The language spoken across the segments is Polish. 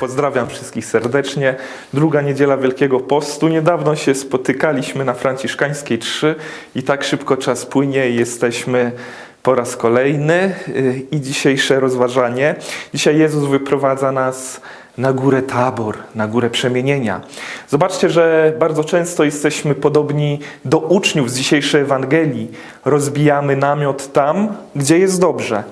Pozdrawiam wszystkich serdecznie. Druga niedziela Wielkiego Postu. Niedawno się spotykaliśmy na Franciszkańskiej 3 i tak szybko czas płynie i jesteśmy po raz kolejny y, i dzisiejsze rozważanie. Dzisiaj Jezus wyprowadza nas na górę Tabor, na górę przemienienia. Zobaczcie, że bardzo często jesteśmy podobni do uczniów z dzisiejszej Ewangelii. Rozbijamy namiot tam, gdzie jest dobrze.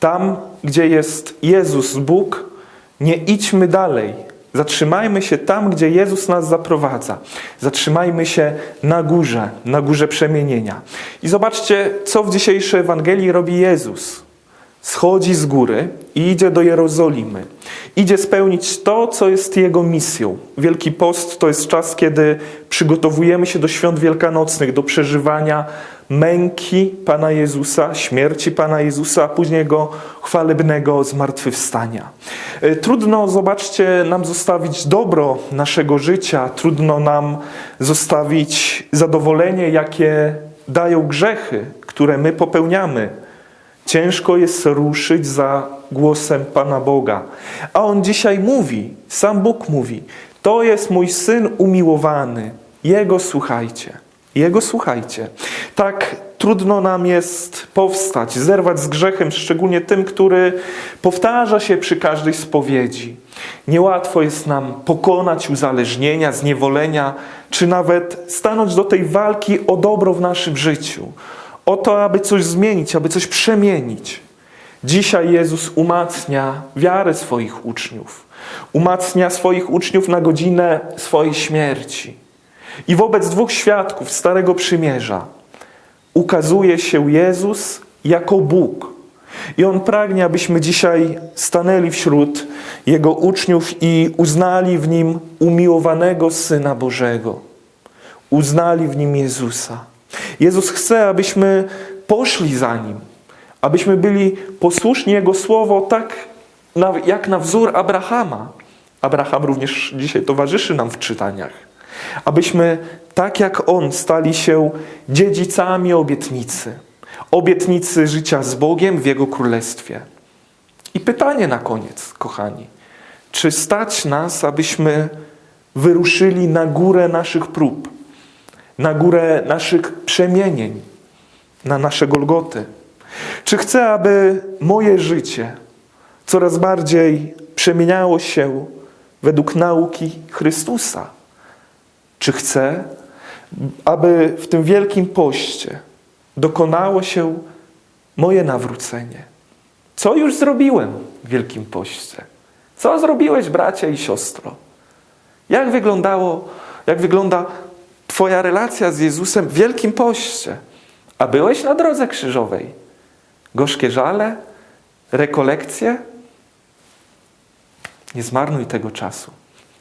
Tam, gdzie jest Jezus, Bóg, nie idźmy dalej. Zatrzymajmy się tam, gdzie Jezus nas zaprowadza. Zatrzymajmy się na górze, na górze przemienienia. I zobaczcie, co w dzisiejszej Ewangelii robi Jezus. Schodzi z góry i idzie do Jerozolimy. Idzie spełnić to, co jest Jego misją. Wielki Post to jest czas, kiedy przygotowujemy się do świąt wielkanocnych, do przeżywania męki Pana Jezusa, śmierci Pana Jezusa, a później Jego chwalebnego zmartwychwstania. E, Trudno, zobaczcie, nam zostawić dobro naszego życia, trudno nam zostawić zadowolenie, jakie dają grzechy, które my popełniamy. Ciężko jest ruszyć za głosem Pana Boga. A On dzisiaj mówi, sam Bóg mówi, to jest mój Syn umiłowany, Jego słuchajcie. Jego słuchajcie. Tak trudno nam jest powstać, zerwać z grzechem, szczególnie tym, który powtarza się przy każdej spowiedzi. Niełatwo jest nam pokonać uzależnienia, zniewolenia, czy nawet stanąć do tej walki o dobro w naszym życiu. O to, aby coś zmienić, aby coś przemienić. Dzisiaj Jezus umacnia wiarę swoich uczniów. Umacnia swoich uczniów na godzinę swojej śmierci. I wobec dwóch świadków Starego Przymierza ukazuje się Jezus jako Bóg. I On pragnie, abyśmy dzisiaj stanęli wśród Jego uczniów i uznali w Nim umiłowanego Syna Bożego. Uznali w Nim Jezusa. Jezus chce, abyśmy poszli za Nim, abyśmy byli posłuszni Jego Słowo tak na, jak na wzór Abrahama. Abraham również dzisiaj towarzyszy nam w czytaniach. Abyśmy tak jak On stali się dziedzicami obietnicy. Obietnicy życia z Bogiem w Jego Królestwie. I pytanie na koniec, kochani. Czy stać nas, abyśmy wyruszyli na górę naszych prób, na górę naszych przemienień, na nasze Golgoty? Czy chcę, aby moje życie coraz bardziej przemieniało się według nauki Chrystusa? Czy chcę, aby w tym wielkim poście dokonało się moje nawrócenie? Co już zrobiłem w wielkim poście? Co zrobiłeś, bracia i siostro? Jak wyglądało, jak wygląda Twoja relacja z Jezusem w wielkim poście? A byłeś na drodze krzyżowej? Gorzkie żale? Rekolekcje? Nie zmarnuj tego czasu.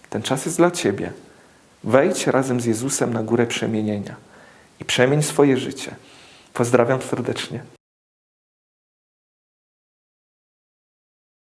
Ten czas jest dla Ciebie. Wejdź razem z Jezusem na górę przemienienia i przemień swoje życie. Pozdrawiam serdecznie.